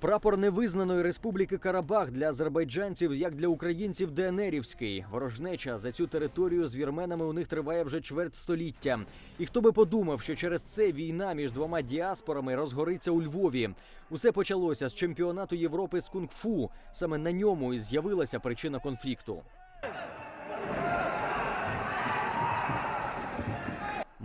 Прапор невизнаної республіки Карабах для азербайджанців, як для українців, ДНРівський. Ворожнеча за цю територію з вірменами у них триває вже чверть століття. І хто би подумав, що через це війна між двома діаспорами розгориться у Львові. Усе почалося з чемпіонату Європи з кунг-фу. Саме на ньому і з'явилася причина конфлікту.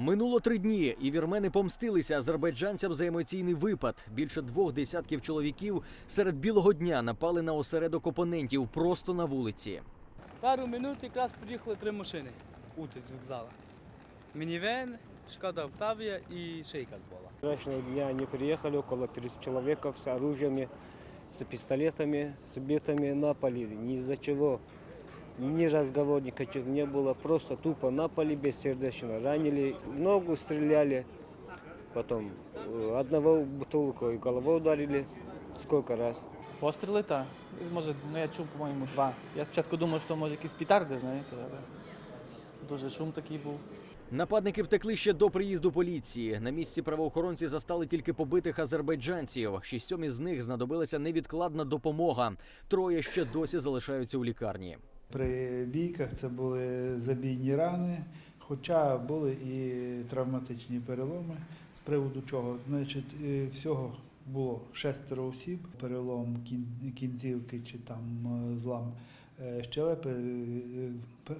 Минуло три дні, і вірмени помстилися азербайджанцям за емоційний випад. Більше двох десятків чоловіків серед білого дня напали на осередок опонентів просто на вулиці. Пару минут якраз приїхали три машини ути з вокзалу. Мінівен, Шкода Октавія і Шейкас була. Вчерашнего дня они приехали, около 30 человек с оружиями, с пистолетами, с битами напали. Ни из-за чего. Ни разговор никаких не было. Просто тупо напали бессердечно. Ранили, в ногу стреляли. Потом э, одного бутылку головой ударили. Сколько раз. Постріли та. Може, ну я чув, по-моєму, два. Я спочатку думав, що може якісь пітарди, знаєте, але дуже шум такий був. Нападники втекли ще до приїзду поліції. На місці правоохоронці застали тільки побитих азербайджанців. Шістьом із них знадобилася невідкладна допомога. Троє ще досі залишаються у лікарні. При бійках це були забійні рани, хоча були і травматичні переломи, з приводу чого. Значить, е, всього було шестеро осіб, перелом кінцівки чи там е, злам е, щелепи.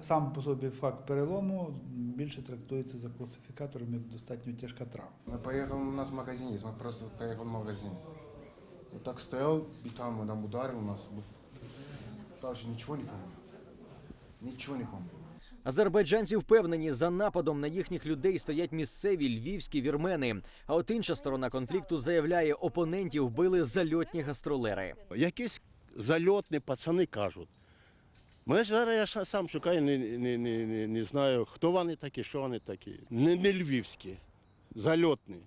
Сам по собі факт перелому більше трактується за класифікатором як достатньо тяжка травма. Мы поехали, у нас магазин есть, мы просто поехали в магазин. Вот так стоял, и там нам ударил у нас. Дальше ничего не помню. Ничего не помню. Азербайджанці впевнені, за нападом на їхніх людей стоять місцеві львівські вірмени. А от інша сторона конфлікту заявляє, опонентів били зальотні гастролери. Якісь зальотні пацани кажуть. Ми зараз я сам шукаю, не, не, не, не, не знаю, хто вони такі, що вони такі. Не, не львівські, зальотні.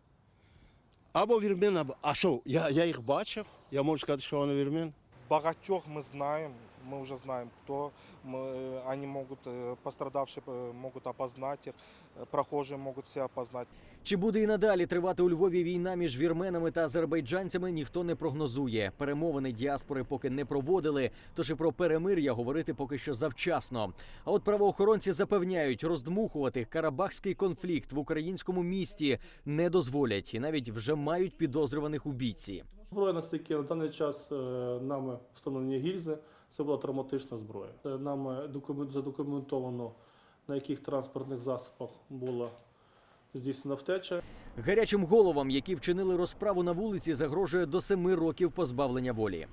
Або вірмен, або. А що, я, я їх бачив? Я можу сказати, що вони вірмен? Багатьох мы знаем, мы уже знаем, кто. Мы, э, они могут, э, пострадавшие э, могут опознать их, э, прохожие могут себя опознать. Чи буде і надалі тривати у Львові війна між вірменами та азербайджанцями, ніхто не прогнозує. Перемовини діаспори поки не проводили, тож і про перемир'я говорити поки що завчасно. А от правоохоронці запевняють, роздмухувати карабахський конфлікт в українському місті не дозволять і навіть вже мають підозрюваних у бійці. Зброя настільки на даний час е, нами встановлені гільзи. Це була травматична зброя. Це нами задокументовано, на яких транспортних засобах була здійснена втеча. Гарячим головам, які вчинили розправу на вулиці, загрожує до семи років позбавлення волі.